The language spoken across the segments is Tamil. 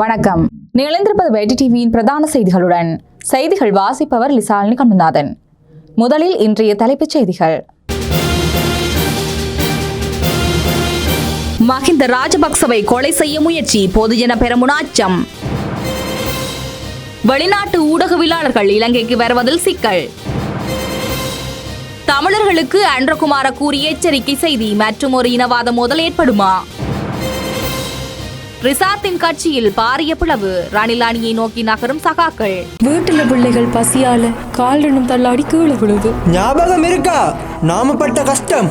வணக்கம். நிகழ்ந்திருப்பது வெட்டி டிவியின் பிரதான செய்திகளுடன் செய்திகள் வாசிப்பவர் லிசாலினி கண்ணுநாதன் முதலில் இன்றைய தலைப்புச் செய்திகள். மஹிந்த ராஜபக்சவை கொலை செய்ய முயற்சி பொதுஜன பெரமுன அச்சம் வெளிநாட்டு ஊடகவியலாளர்கள் இலங்கைக்கு வருவதில் சிக்கல். தமிழர்களுக்கு அன்றகுமார கூறி எச்சரிக்கை செய்தி மற்றும் ஒரு இனவாத மோதல் ஏற்படுமா? ரிசாத்தின் கட்சியில் பாரிய பிளவு. ரணில் அணியை நோக்கி நகரும் சகாக்கள். வீட்டுல பிள்ளைகள் பசியால காலினும் தள்ளாடி கீழே விழுது. ஞாபகம் இருக்கா? நாம பட்ட கஷ்டம்.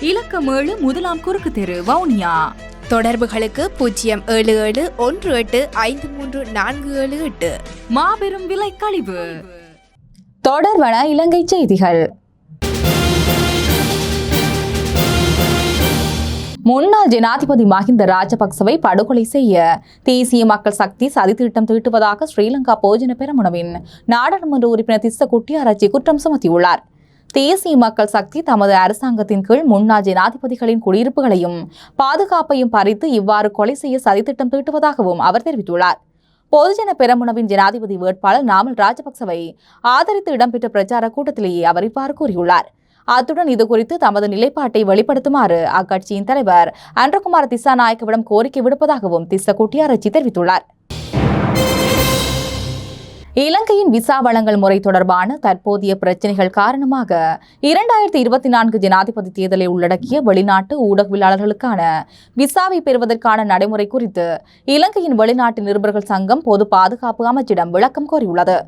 இலக்கம் ஏழு முதலாம் குறுக்கு தெரு வவுனியா. தொடர்புகளுக்கு பூஜ்ஜியம் ஏழு ஏழு ஒன்று எட்டு ஐந்து மூன்று நான்கு ஏழு எட்டு. மாபெரும் விலை கழிவு. தொடர்வன இலங்கை செய்திகள். முன்னாள் ஜனாதிபதி மஹிந்த ராஜபக்சவை படுகொலை செய்ய தேசிய மக்கள் சக்தி சதித்திட்டம் தீட்டுவதாக ஸ்ரீலங்கா போஜன பெரமுனவின் நாடாளுமன்ற உறுப்பினர் திஸ்த குட்டியாராச்சி குற்றம் சுமத்தியுள்ளார். தேசிய மக்கள் சக்தி தமது அரசாங்கத்தின் கீழ் முன்னாள் ஜனாதிபதிகளின் குடியிருப்புகளையும் பாதுகாப்பையும் பறித்து இவ்வாறு கொலை செய்ய சதித்திட்டம் தீட்டுவதாகவும் அவர் தெரிவித்துள்ளார். பொதுஜன பெரமுனவின் ஜனாதிபதி வேட்பாளர் நாமல் ராஜபக்சவை ஆதரித்து இடம்பெற்ற பிரச்சார கூட்டத்திலேயே அவர் இவ்வாறு கூறியுள்ளார். அத்துடன் இதுகுறித்து தமது நிலைப்பாட்டை வெளிப்படுத்துமாறு அக்கட்சியின் தலைவர் அன்றகுமார் திசாநாயக்கவிடம் கோரிக்கை விடுப்பதாகவும் திஸ்ஸ குட்டியாரட்சி தெரிவித்துள்ளார். இலங்கையின் விசா வழங்கல் முறை தொடர்பான தற்போதைய பிரச்சினைகள் காரணமாக இரண்டாயிரத்தி இருபத்தி நான்கு ஜனாதிபதி தேர்தலை உள்ளடக்கிய வெளிநாட்டு ஊடகவியலாளர்களுக்கான விசாவை பெறுவதற்கான நடைமுறை குறித்து இலங்கையின் வெளிநாட்டு நிருபர்கள் சங்கம் பொது பாதுகாப்பு அமைச்சிடம் விளக்கம் கோரியுள்ளது.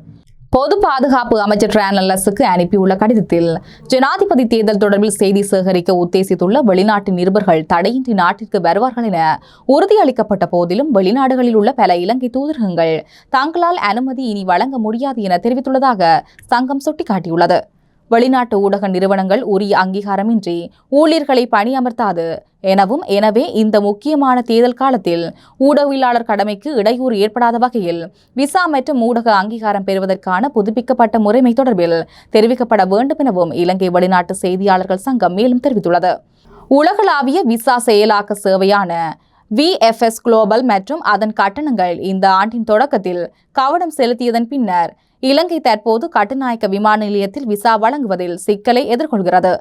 பொது பாதுகாப்பு அமைச்சர் டிரானல்லஸுக்கு அனுப்பியுள்ள கடிதத்தில் ஜனாதிபதி தேர்தல் தொடர்பில் செய்தி சேகரிக்க உத்தேசித்துள்ள வெளிநாட்டு நிருபர்கள் தடையின்றி நாட்டிற்கு வருவார்கள் என உறுதியளிக்கப்பட்ட போதிலும் வெளிநாடுகளில் உள்ள பல இலங்கை தூதரகங்கள் தங்களால் அனுமதி இனி வழங்க முடியாது என தெரிவித்துள்ளதாக சங்கம் சுட்டிக்காட்டியுள்ளது. வெளிநாட்டு ஊடக நிறுவனங்கள் உரிய அங்கீகாரமின்றி ஊழியர்களை பணியமர்த்தாது எனவும் எனவே இந்த முக்கியமான தேர்தல் காலத்தில் ஊடகவியலாளர் கடமைக்கு இடையூறு ஏற்படாத வகையில் விசா மற்றும் ஊடக அங்கீகாரம் பெறுவதற்கான புதுப்பிக்கப்பட்ட முறைமை தொடர்பில் தெரிவிக்கப்பட வேண்டும் எனவும் இலங்கை வெளிநாட்டு செய்தியாளர்கள் சங்கம் மேலும் தெரிவித்துள்ளது. உலகளாவிய விசா செயலாக்க சேவையான விஎஃப்எஸ் குளோபல் மற்றும் அதன் கட்டணங்கள் இந்த ஆண்டின் தொடக்கத்தில் கவனம் செலுத்தியதன் பின்னர் இலங்கை தற்போது கட்டுநாயக்க விமான நிலையத்தில் விசா வழங்குவதில் சிக்கலை எதிர்கொள்கிறது.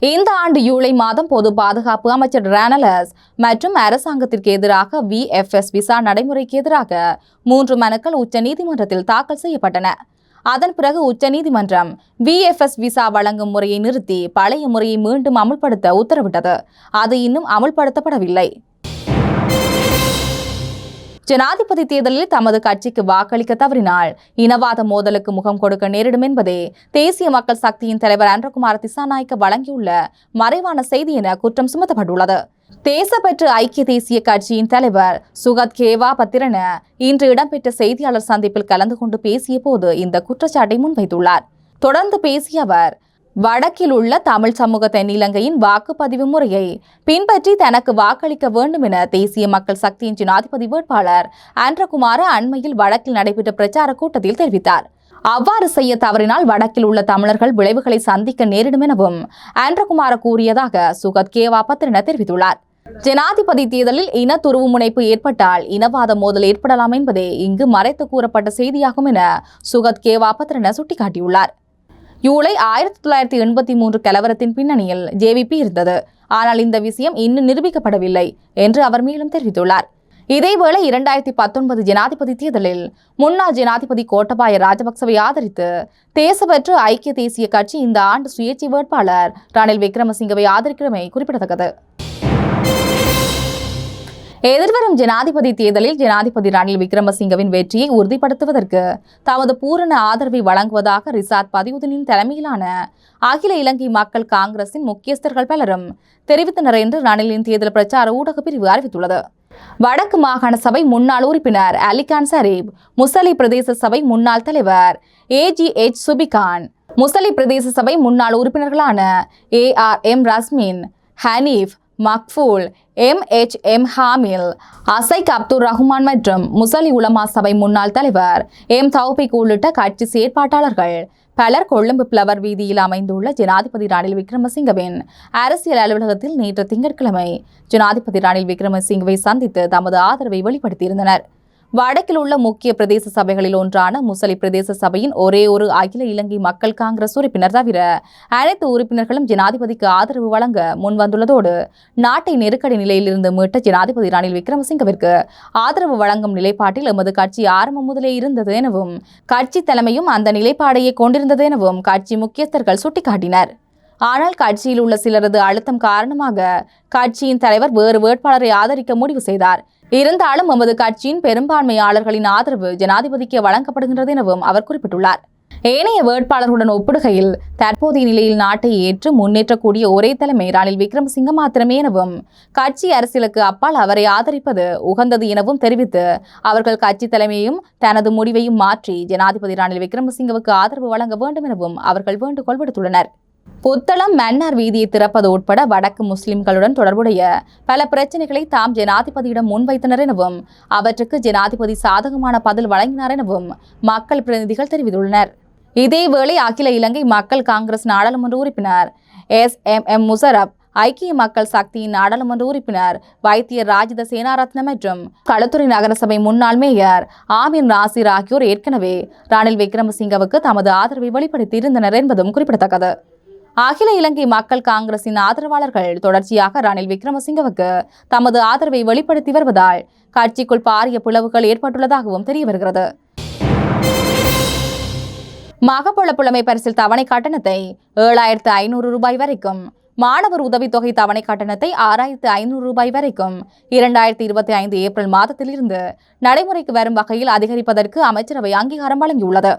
இந்த ஆண்டு ஜூலை மாதம் பொது பாதுகாப்பு அமைச்சர் ரானலஸ் மற்றும் அரசாங்கத்திற்கு எதிராக விஎஃப்எஸ் விசா நடைமுறைக்கு எதிராக மூன்று மனுக்கள் உச்சநீதிமன்றத்தில் தாக்கல் செய்யப்பட்டன. அதன் பிறகு உச்சநீதிமன்றம் விஎஃப்எஸ் விசா வழங்கும் முறையை நிறுத்தி பழைய முறையை மீண்டும் அமுல்படுத்த உத்தரவிட்டது. அது இன்னும் அமுல்படுத்தப்படவில்லை. ஜனாதிபதி தேர்தலில் தமது கட்சிக்கு வாக்களிக்க தவறினால் இனவாத மோதலுக்கு முகம் கொடுக்க நேரிடும் என்பதே தேசிய மக்கள் சக்தியின் தலைவர் அன்றகுமார் திசாநாயக்க வழங்கியுள்ள மறைவான செய்தி என குற்றம் சுமத்தப்பட்டுள்ளது. தேசப்பற்று ஐக்கிய தேசிய கட்சியின் தலைவர் சுகத் கேவா பத்திரன இன்று இடம்பெற்ற செய்தியாளர் சந்திப்பில் கலந்து கொண்டு பேசிய போது இந்த குற்றச்சாட்டை முன்வைத்துள்ளார். தொடர்ந்து பேசிய அவர் வடக்கில் உள்ள தமிழ் சமூக தென்னிலங்கையின் வாக்குப்பதிவு முறையை பின்பற்றி தனக்கு வாக்களிக்க வேண்டும் என தேசிய மக்கள் சக்தியின் ஜனாதிபதி வேட்பாளர் ஆண்ட்ரகுமார அண்மையில் வடக்கில் நடைபெற்ற பிரச்சார கூட்டத்தில் தெரிவித்தார். அவ்வாறு செய்ய தவறினால் வடக்கில் உள்ள தமிழர்கள் விளைவுகளை சந்திக்க நேரிடும் எனவும் ஆண்ட்ரகுமார கூறியதாக சுகத் கேவா பத்திரன தெரிவித்துள்ளார். ஜனாதிபதி தேர்தலில் இன துருவு முனைப்பு ஏற்பட்டால் இனவாத மோதல் ஏற்படலாம் என்பதே இங்கு மறைத்து கூறப்பட்ட செய்தியாகும் என சுகத் கேவா பத்திரன சுட்டிக்காட்டியுள்ளார். ஜூலை ஆயிரத்தி தொள்ளாயிரத்தி எண்பத்தி மூன்று கலவரத்தின் பின்னணியில் ஜேவிபி இருந்தது. ஆனால் இந்த விஷயம் இன்னும் நிரூபிக்கப்படவில்லை என்று அவர் மேலும் தெரிவித்துள்ளார். இதேவேளை இரண்டாயிரத்தி பத்தொன்பது ஜனாதிபதி தேர்தலில் முன்னாள் ஜனாதிபதி கோட்டபாய ராஜபக்சவை ஆதரித்து தேசப்பற்று ஐக்கிய தேசிய கட்சி இந்த ஆண்டு சுயேட்சை வேட்பாளர் ரணில் விக்ரமசிங்கவை ஆதரிக்கிறமை குறிப்பிடத்தக்கது. எதிர்வரும் ஜனாதிபதி தேர்தலில் ஜனாதிபதி ரணில் விக்ரமசிங்கவின் வெற்றியை உறுதிப்படுத்துவதற்கு தமது பூரண ஆதரவை வழங்குவதாக ரிசாத் பதியுதனின் தலைமையிலான அகில இலங்கை மக்கள் காங்கிரசின் முக்கியஸ்தர்கள் பலரும் தெரிவித்தனர் என்று ரணிலின் தேர்தல் பிரச்சார ஊடக பிரிவு அறிவித்துள்ளது. வடக்கு மாகாண சபை முன்னாள் உறுப்பினர் அலிகான் சரீப் முசலி பிரதேச சபை முன்னாள் தலைவர் ஏஜி எச் சுபிகான் முசலி பிரதேச சபை முன்னாள் உறுப்பினர்களான A R M Rasmin Haneef Makbool M H M Hamil Asaik Abdul Rahman மற்றும் முசலி உலமா சபை முன்னாள் தலைவர் எம் தௌபிக் உள்ளிட்ட கட்சி செயற்பாட்டாளர்கள். பலர் கொழும்பு பிளவர் வீதியில் அமைந்துள்ள ஜனாதிபதி ரணில் விக்ரமசிங்கவின் அரசியல் அலுவலகத்தில் நேற்று திங்கட்கிழமை ஜனாதிபதி ரணில் விக்ரமசிங்கவை சந்தித்து தமது ஆதரவை வெளிப்படுத்தியிருந்தனர். வடக்கில் உள்ள முக்கிய பிரதேச சபைகளில் ஒன்றான முசலி பிரதேச சபையின் ஒரே ஒரு அகில இலங்கை மக்கள் காங்கிரஸ் உறுப்பினர் தவிர அனைத்து உறுப்பினர்களும் ஜனாதிபதிக்கு ஆதரவு வழங்க முன்வந்துள்ளதோடு நாட்டை நெருக்கடி நிலையிலிருந்து மீட்ட ஜனாதிபதி ரணில் விக்ரமசிங்கவிற்கு ஆதரவு வழங்கும் நிலைப்பாட்டில் எமது கட்சி ஆரம்பம் முதலே இருந்தது எனவும் கட்சி தலைமையும் அந்த நிலைப்பாடையே கொண்டிருந்தது எனவும் கட்சி முக்கியஸ்தர்கள் சுட்டிக்காட்டினர். ஆனால் கட்சியில் உள்ள சிலரது அழுத்தம் காரணமாக கட்சியின் தலைவர் வேறு வேட்பாளரை ஆதரிக்க முடிவு செய்தார். இருந்தாலும் எமது கட்சியின் பெரும்பான்மையாளர்களின் ஆதரவு ஜனாதிபதிக்கு வழங்கப்படுகின்றது எனவும் அவர் குறிப்பிட்டுள்ளார். ஏனைய வேட்பாளர்களுடன் ஒப்பிடுகையில் தற்போதைய நிலையில் நாட்டை ஏற்று முன்னேற்றக்கூடிய ஒரே தலைமை ரணில் விக்ரமசிங்க மாத்திரமே எனவும் கட்சி அரசியலுக்கு அப்பால் அவரை ஆதரிப்பது உகந்தது எனவும் தெரிவித்து அவர்கள் கட்சி தலைமையையும் தனது முடிவையும் மாற்றி ஜனாதிபதி ரணில் விக்ரமசிங்கவுக்கு ஆதரவு வழங்க வேண்டும் எனவும் அவர்கள் வேண்டுகோள் விடுத்துள்ளனர். புத்தளம் மன்னார் வீதியை திறப்பது உட்பட வடக்கு முஸ்லிம்களுடன் தொடர்புடைய பல பிரச்சனைகளை தாம் ஜனாதிபதியிடம் முன்வைத்தனர் எனவும் அவற்றுக்கு ஜனாதிபதி சாதகமான பதில் வழங்கினார் எனவும் மக்கள் பிரதிநிதிகள் தெரிவித்துள்ளனர். இதேவேளை அகில இலங்கை மக்கள் காங்கிரஸ் நாடாளுமன்ற உறுப்பினர் எஸ். எம். எம். முசரப் ஐக்கிய மக்கள் சக்தியின் நாடாளுமன்ற உறுப்பினர் வைத்தியர் ராஜித சேனாரத்ன மற்றும் களுத்துறை நகரசபை முன்னாள் மேயர் ஆமீன் ராசிர் ஆகியோர் ஏற்கனவே ரணில் விக்ரமசிங்கவுக்கு தமது ஆதரவை வெளிப்படுத்தி இருந்தனர் என்பதும் குறிப்பிடத்தக்கது. அகில இலங்கை மக்கள் காங்கிரசின் ஆதரவாளர்கள் தொடர்ச்சியாக ரணில் விக்ரமசிங்கவுக்கு தமது ஆதரவை வெளிப்படுத்தி வருவதால் கட்சிக்குள் பாரிய பிளவுகள் ஏற்பட்டுள்ளதாகவும் தெரிய வருகிறது மகப்பொழ புலமை பரிசில் தவணை கட்டணத்தை ஏழாயிரத்து ஐநூறு ரூபாய் வரைக்கும் மாணவர் உதவித்தொகை தவணை கட்டணத்தை ஆறாயிரத்து ஐநூறு ரூபாய் வரைக்கும் இரண்டாயிரத்தி இருபத்தி ஐந்து ஏப்ரல் மாதத்திலிருந்து நடைமுறைக்கு வரும் வகையில் அதிகரிப்பதற்கு அமைச்சரவை அங்கீகாரம் வழங்கியுள்ளது.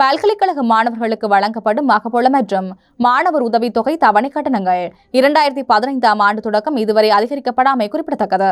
பல்கலைக்கழக மாணவர்களுக்கு வழங்கப்படும் மகப்பொழ மற்றும் மாணவர் உதவித்தொகை தவணை கட்டணங்கள். இரண்டாயிரத்தி பதினைந்தாம் ஆண்டு தொடக்கம் இதுவரை அதிகரிக்கப்படாமை குறிப்பிடத்தக்கது.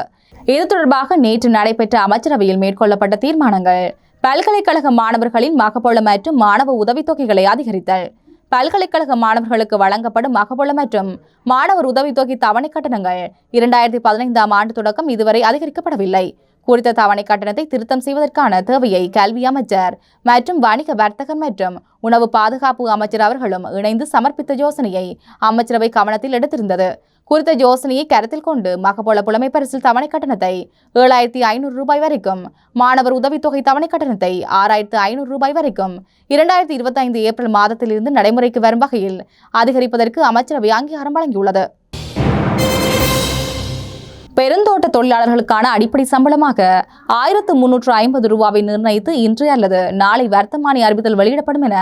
இது தொடர்பாக நேற்று நடைபெற்ற அமைச்சரவையில் மேற்கொள்ளப்பட்ட தீர்மானங்கள் பல்கலைக்கழக மாணவர்களின் மகப்பொழ மற்றும் மாணவ உதவித்தொகைகளை அதிகரித்தல். பல்கலைக்கழக மாணவர்களுக்கு வழங்கப்படும் மகப்பொழ மற்றும் மாணவர் உதவித்தொகை தவணை கட்டணங்கள் இரண்டாயிரத்தி பதினைந்தாம் ஆண்டு தொடக்கம் இதுவரை அதிகரிக்கப்படவில்லை. குறித்த தவணை கட்டணத்தை திருத்தம் செய்வதற்கான தேவையை கல்வி அமைச்சர் மற்றும் வணிக வர்த்தகம் மற்றும் உணவு பாதுகாப்பு அமைச்சர் அவர்களும் இணைந்து சமர்ப்பித்த யோசனையை அமைச்சரவை கவனத்தில் எடுத்திருந்தது. குறித்த யோசனையை கருத்தில் கொண்டு மகப்போல புலமை பரிசில் தவணை கட்டணத்தை ஏழாயிரத்தி ஐநூறு ரூபாய் வரைக்கும் மாணவர் உதவித்தொகை தவணை கட்டணத்தை ஆறாயிரத்து ஐநூறு ரூபாய் வரைக்கும் இரண்டாயிரத்தி இருபத்தைந்து ஏப்ரல் மாதத்திலிருந்து நடைமுறைக்கு வரும் வகையில் அதிகரிப்பதற்கு அமைச்சரவை அங்கீகாரம் வழங்கியுள்ளது. பெருந்தோட்ட தொழிலாளர்களுக்கான அடிப்படை சம்பளமாக ஆயிரத்து முன்னூற்று ஐம்பது ரூபாவை நிர்ணயித்து இன்று அல்லது நாளை வர்த்தமானி அறிவித்தல் வெளியிடப்படும் என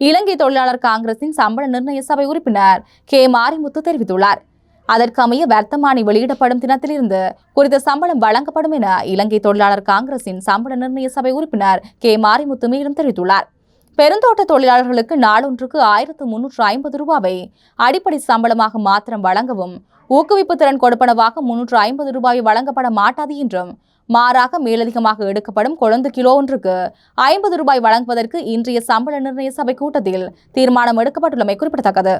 இலங்கை தொழிலாளர் காங்கிரசின் சம்பள நிர்ணய சபை உறுப்பினர் கே. மாரிமுத்து தெரிவித்துள்ளார். அதற்கமைய வர்த்தமானி வெளியிடப்படும் தினத்திலிருந்து குறித்த சம்பளம் வழங்கப்படும் என இலங்கை தொழிலாளர் காங்கிரசின் சம்பள நிர்ணய சபை உறுப்பினர் கே. மாரிமுத்து மேலும் தெரிவித்துள்ளார். பெருந்தோட்ட தொழிலாளர்களுக்கு நாளொன்றுக்கு ஆயிரத்து முன்னூற்று ஐம்பது ரூபாவை அடிப்படை சம்பளமாக மாத்திரம் வழங்கவும் ஊக்குவிப்பு திறன் கொடுப்பனவாக முன்னூற்று ஐம்பது ரூபாய் வழங்கப்பட மாட்டாது என்றும் மாறாக மேலதிகமாக எடுக்கப்படும் குழந்தை கிலோ ஒன்றுக்கு ஐம்பது ரூபாய் வழங்குவதற்கு இன்றைய சம்பள நிர்ணய சபை கூட்டத்தில் தீர்மானம் எடுக்கப்பட்டுள்ளமை குறிப்பிடத்தக்கது.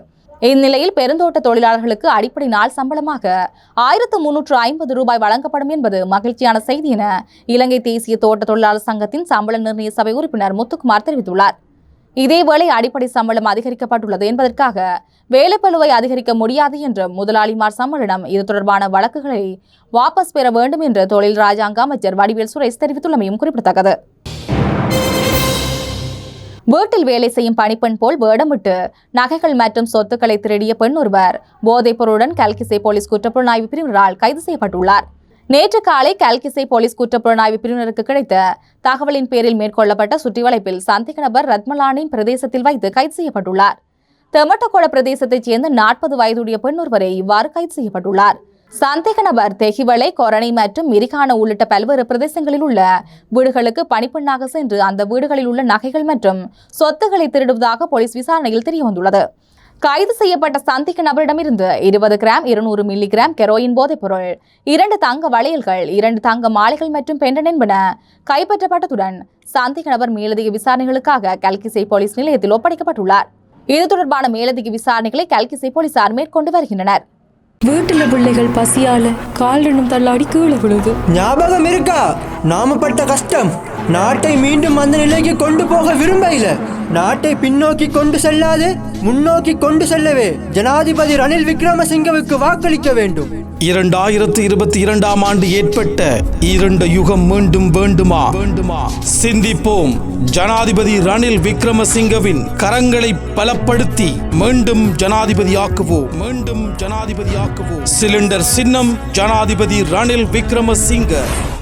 இந்நிலையில் பெருந்தோட்ட தொழிலாளர்களுக்கு அடிப்படை நாள் சம்பளமாக ஆயிரத்து முன்னூற்று ஐம்பது ரூபாய் வழங்கப்படும் என்பது மகிழ்ச்சியான செய்தி என இலங்கை தேசிய தோட்ட தொழிலாளர் சங்கத்தின் சம்பள நிர்ணய சபை உறுப்பினர் முத்துக்குமார் தெரிவித்துள்ளார். இதேவேளை அடிப்படை சம்பளம் அதிகரிக்கப்பட்டுள்ளது என்பதற்காக வேலைப்பளுவை அதிகரிக்க முடியாது என்றும் முதலாளிமார் சம்மளிடம் இது தொடர்பான வழக்குகளை வாபஸ் பெற வேண்டும் என்று தொழில் ராஜாங்க அமைச்சர் வடிவேல் சுரேஷ் தெரிவித்துள்ளமையும் குறிப்பிடத்தக்கது. வீட்டில் வேலை செய்யும் பணிப்பெண் போல் வேடமிட்டு நகைகள் மற்றும் சொத்துக்களை திருடிய பெண் ஒருவர் போதைப் பொருளுடன் கல்கிசை போலீஸ் குற்றப்புலனாய்வு பிரிவினரால் கைது செய்யப்பட்டுள்ளார். நேற்று காலை கல்கிசை போலீஸ் குற்றப்புலனாய்வு பிரிவினருக்கு கிடைத்த தகவலின் பேரில் மேற்கொள்ளப்பட்ட சுற்றிவளைப்பில் சந்தேக நபர் ரத்மலானின் பிரதேசத்தில் வைத்து கைது செய்யப்பட்டுள்ளார். தெமட்டகொட பிரதேசத்தைச் சேர்ந்த நாற்பது வயதுடைய பெண் ஒருவரை இவ்வாறு கைது செய்யப்பட்டுள்ளார். சந்தேக நபர் தெஹிவளை கொரணை மற்றும் மிரிகான உள்ளிட்ட பல்வேறு பிரதேசங்களில் உள்ள வீடுகளுக்கு பணிப்பெண்ணாக சென்று அந்த வீடுகளில் உள்ள நகைகள் மற்றும் சொத்துக்களை திருடுவதாக போலீஸ் விசாரணையில் தெரியவந்துள்ளது. கைது செய்யப்பட்ட சந்தேக நபரிடமிருந்து இருபது கிராம் இருநூறு மில்லி கிராம் கெரோயின் போதைப்பொருள் இரண்டு தங்க வளையல்கள் இரண்டு தங்க மாலைகள் மற்றும் பெண்டன் என்பன கைப்பற்றப்பட்டதுடன் சந்தேக நபர் மேலதிக விசாரணைகளுக்காக கல்கிசை போலீஸ் நிலையத்தில் ஒப்படைக்கப்பட்டுள்ளார். இது தொடர்பான மேலதிக விசாரணைகளை கல்கிசை போலீசார் மேற்கொண்டு வருகின்றனர். வீட்டுல பிள்ளைகள் பசியால காலிடணும் தள்ளாடி கீழே விழுது. ஞாபகம் இருக்கா? நாம பட்ட கஷ்டம். நாட்டை மீண்டும் அந்த நிலைக்கு கொண்டு போக விரும்பல நாட்டை பின்னோக்கி கொண்டு செல்லாது முன்னோக்கி கொண்டு செல்லவே ஜனாதிபதி ரணில் விக்ரமசிங்கவுக்கு வாக்களிக்க வேண்டும். இரண்டாயிரத்து இருபத்தி இரண்டாம் ஆண்டு ஏற்பட்ட இரண்டு யுகம் மீண்டும் வேண்டுமா? வேண்டுமா? சிந்திப்போம். ஜனாதிபதி ரணில் விக்ரமசிங்கவின் கரங்களை பலப்படுத்தி மீண்டும் ஜனாதிபதியாக்குவோம் மீண்டும் ஜனாதிபதியாக்குவோம் சிலிண்டர் சின்னம் ஜனாதிபதி ரணில் விக்ரமசிங்க.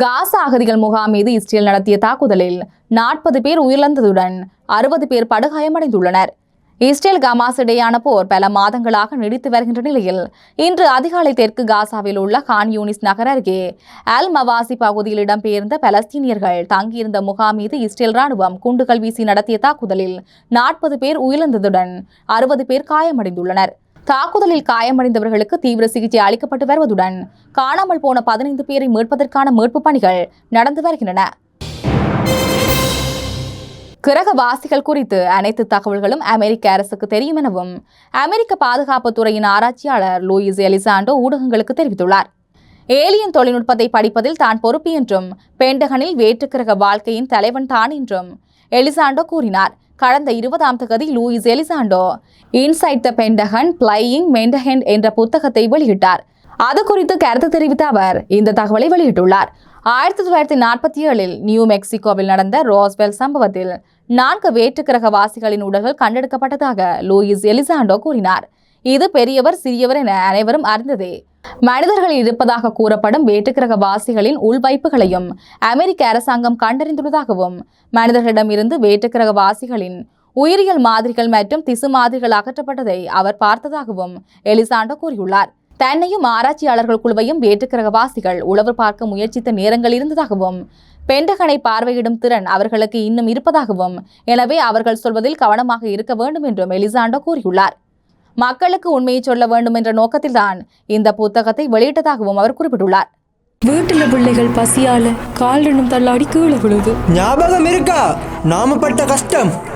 காசா அகதிகள் முகாம் மீது இஸ்ரேல் நடத்திய தாக்குதலில் நாற்பது பேர் உயிரிழந்ததுடன் அறுபது பேர் படுகாயமடைந்துள்ளனர். இஸ்ரேல் கமாஸ் இடையான போர் பல மாதங்களாக நீடித்து வருகின்ற நிலையில் இன்று அதிகாலை தெற்கு காசாவில் உள்ள கான் யூனிஸ் நகர் அருகே அல் மவாசி பகுதியில் இடம்பெயர்ந்த பலஸ்தீனியர்கள் தங்கியிருந்த முகாம் மீது இஸ்ரேல் ராணுவம் குண்டுகள் வீசி நடத்திய தாக்குதலில் நாற்பது பேர் உயிரிழந்ததுடன் அறுபது பேர் காயமடைந்துள்ளனர். தாக்குதலில் காயமடைந்தவர்களுக்கு தீவிர சிகிச்சை அளிக்கப்பட்டு வருவதுடன் காணாமல் போன பதினைந்து பேரை மீட்பதற்கான மீட்பு பணிகள் நடந்து வருகின்றன. கிரகவாசிகள் குறித்து அனைத்து தகவல்களும் அமெரிக்க அரசுக்கு தெரியும் எனவும் அமெரிக்க பாதுகாப்புத் துறையின் ஆராய்ச்சியாளர் லூயிஸ் எலிசாண்டோ ஊடகங்களுக்கு தெரிவித்துள்ளார். ஏலியன் தொழில்நுட்பத்தை படிப்பதில் தான் பொறுப்பு என்றும் பெண்டகனில் வேற்றுக்கிரக வாழ்க்கையின் தலைவன் தான் என்றும் எலிசாண்டோ கூறினார். கடந்த இருபதாம் தேதி Luis Elizondo inside the Pentagon flying மெண்டஹெண்ட் என்ற புத்தகத்தை வெளியிட்டார். அது குறித்து கருத்து தெரிவித்த அவர் இந்த தகவலை வெளியிட்டுள்ளார். ஆயிரத்தி தொள்ளாயிரத்தி நாற்பத்தி ஏழில் நியூ மெக்சிகோவில் நடந்த ரோஸ்வெல் சம்பவத்தில் நான்கு வேற்றுக்கிரகவாசிகளின் உடல்கள் கண்டெடுக்கப்பட்டதாக லூயிஸ் எலிசாண்டோ கூறினார். இது பெரியவர் சிறியவர் என அனைவரும் அறிந்ததே. மனிதர்கள் இருப்பதாக கூறப்படும் வேற்றுக்கிரகவாசிகளின் உள்வைப்புகளையும் அமெரிக்க அரசாங்கம் கண்டறிந்துள்ளதாகவும் மனிதர்களிடமிருந்து வேற்றுக்கிரகவாசிகளின் உயிரியல் மாதிரிகள் மற்றும் திசு மாதிரிகள் அகற்றப்பட்டதை அவர் பார்த்ததாகவும் எலிசாண்டோ கூறியுள்ளார். தன்னையும் ஆராய்ச்சியாளர்கள் குழுவையும் வேற்றுக்கிரகவாசிகள் உளவு பார்க்க முயற்சித்த நேரங்கள் இருந்ததாகவும் பெண்டகனை பார்வையிடும் திறன் அவர்களுக்கு இன்னும் இருப்பதாகவும் எனவே அவர்கள் சொல்வதில் கவனமாக இருக்க வேண்டும் என்றும் எலிசாண்டோ கூறியுள்ளார். மக்களுக்கு உண்மையை சொல்ல வேண்டும் என்ற நோக்கத்தில்தான் இந்த புத்தகத்தை வெளியிட்டதாகவும் அவர் குறிப்பிட்டுள்ளார். வீட்டுல பிள்ளைகள் பசியால கால் ரெண்டும் தள்ளாடி கீழே விழுது. ஞாபகம் இருக்கா? நாம பட்ட கஷ்டம்.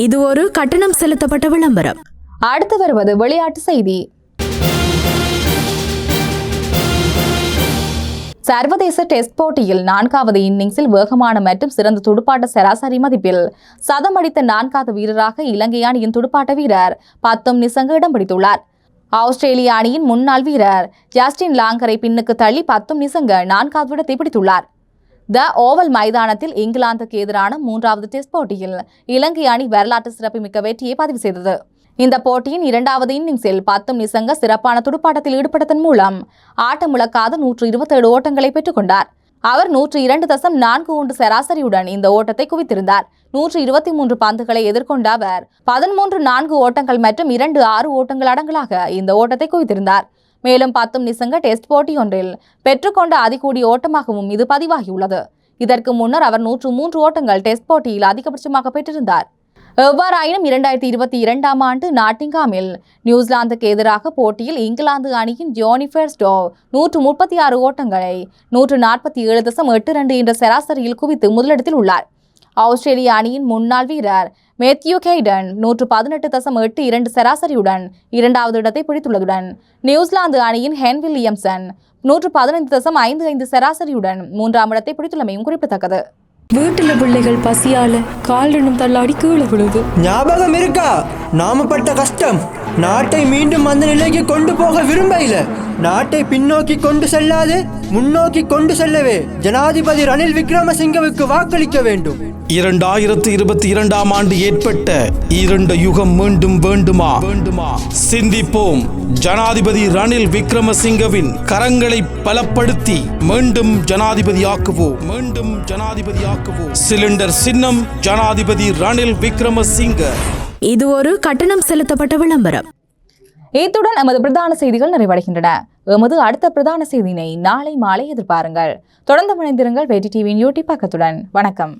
இது ஒரு கட்டணம் செலுத்தப்பட்ட விளம்பரம். அடுத்து வருவது விளையாட்டு செய்தி. சர்வதேச டெஸ்ட் போட்டியில் நான்காவது இன்னிங்ஸில் வேகமான மற்றும் சிறந்த துடுப்பாட்ட சராசரி மதிப்பில் சதம் அடித்த நான்காவது வீரராக இலங்கை அணியின் துடுப்பாட்ட வீரர் பத்தும் நிசங்க இடம் பிடித்துள்ளார். ஆஸ்திரேலிய அணியின் முன்னாள் வீரர் ஜஸ்டின் லாங்கரை பின்னுக்கு தள்ளி பத்தும் நிசங்க நான்காவது இடத்தை பிடித்துள்ளார். த ஓவல் மைதானத்தில் இங்கிலாந்துக்கு எதிரான மூன்றாவது டெஸ்ட் போட்டியில் இலங்கை அணி வரலாற்று சிறப்புமிக்க வெற்றியை பதிவு செய்தது. இந்த போட்டியின் இரண்டாவது இன்னிங்ஸில் பத்தும் நிசங்க சிறப்பான துடுப்பாட்டத்தில் ஈடுபட்டதன் மூலம் ஆட்டமிழக்காத நூற்று இருபத்தேழு ஓட்டங்களை பெற்றுக்கொண்டார் அவர் நூற்று இரண்டு தசம் நான்கு ஒன்று சராசரியுடன் இந்த ஓட்டத்தை குவித்திருந்தார். நூற்று இருபத்தி மூன்று பந்துகளை எதிர்கொண்ட அவர் பதிமூன்று நான்கு ஓட்டங்கள் மற்றும் இரண்டு ஆறு ஓட்டங்கள் அடங்கலாக இந்த ஓட்டத்தை குவித்திருந்தார். மேலும் பத்தும் நிசங்க டெஸ்ட் போட்டி ஒன்றில் பெற்றுக்கொண்ட அதிகூடிய ஓட்டமாகவும் இது பதிவாகியுள்ளது. இதற்கு முன்னர் அவர் நூற்று மூன்று ஓட்டங்கள் டெஸ்ட் போட்டியில் அதிகபட்சமாக பெற்றிருந்தார். எவ்வாறாயினும் இரண்டாயிரத்தி இருபத்தி இரண்டாம் ஆண்டு நாட்டிங்காமில் நியூசிலாந்துக்கு எதிராக போட்டியில் இங்கிலாந்து அணியின் ஜோனிஃபர் ஸ்டோ நூற்று முப்பத்தி ஆறு ஓட்டங்களை நூற்று நாற்பத்தி ஏழு தசம் எட்டு ரெண்டு என்ற சராசரியில் குவித்து முதலிடத்தில் உள்ளார். ஆஸ்திரேலிய அணியின் முன்னாள் வீரர் மேத்யூ கெய்டன் நூற்று பதினெட்டு தசம் எட்டு இரண்டு சராசரியுடன் இரண்டாவது இடத்தை பிடித்துள்ளதுடன். நியூசிலாந்து அணியின் ஹென் வில்லியம்சன் நூற்று பதினைந்து தசம் ஐந்து ஐந்து சராசரியுடன் மூன்றாம் இடத்தை பிடித்துள்ளமையும் குறிப்பிடத்தக்கது. வீட்டுல பிள்ளைகள் பசியால கால் ரெண்டும் தள்ளாடி கீழே விழுது ஞாபகம் இருக்கா? நாம பட்ட கஷ்டம். நாட்டை மீண்டும் அந்த நிலைக்கு கொண்டு போக விரும்பல நாட்டை பின்னோக்கி கொண்டு செல்லாது முன்னோக்கி கொண்டு செல்லவே ஜனாதிபதி ரணில் விக்ரமசிங்கவுக்கு வாக்களிக்க வேண்டும். இரண்டாயிரத்து இருபத்தி இரண்டாம் ஆண்டு ஏற்பட்ட இரண்டு யுகம் மீண்டும் வேண்டுமா? வேண்டுமா? சிந்திப்போம். ஜனாதிபதி ரணில் விக்ரமசிங்கவின் கரங்களை பலப்படுத்தி மீண்டும் ஜனாதிபதியாக்குவோம். மீண்டும் ஜனாதிபதியாக்குவோம். சிலிண்டர் சின்னம் ஜனாதிபதி ரணில் விக்ரமசிங்க. இது ஒரு கட்டணம் செலுத்தப்பட்ட விளம்பரம். இத்துடன் எமது பிரதான செய்திகள் நிறைவடைகின்றன. எமது அடுத்த பிரதான செய்தியினை நாளை மாலை எதிர்பாருங்கள். தொடர்ந்து இணைந்திருங்கள் வெற்றி டிவியின் யூடியூப் பக்கத்துடன். வணக்கம்.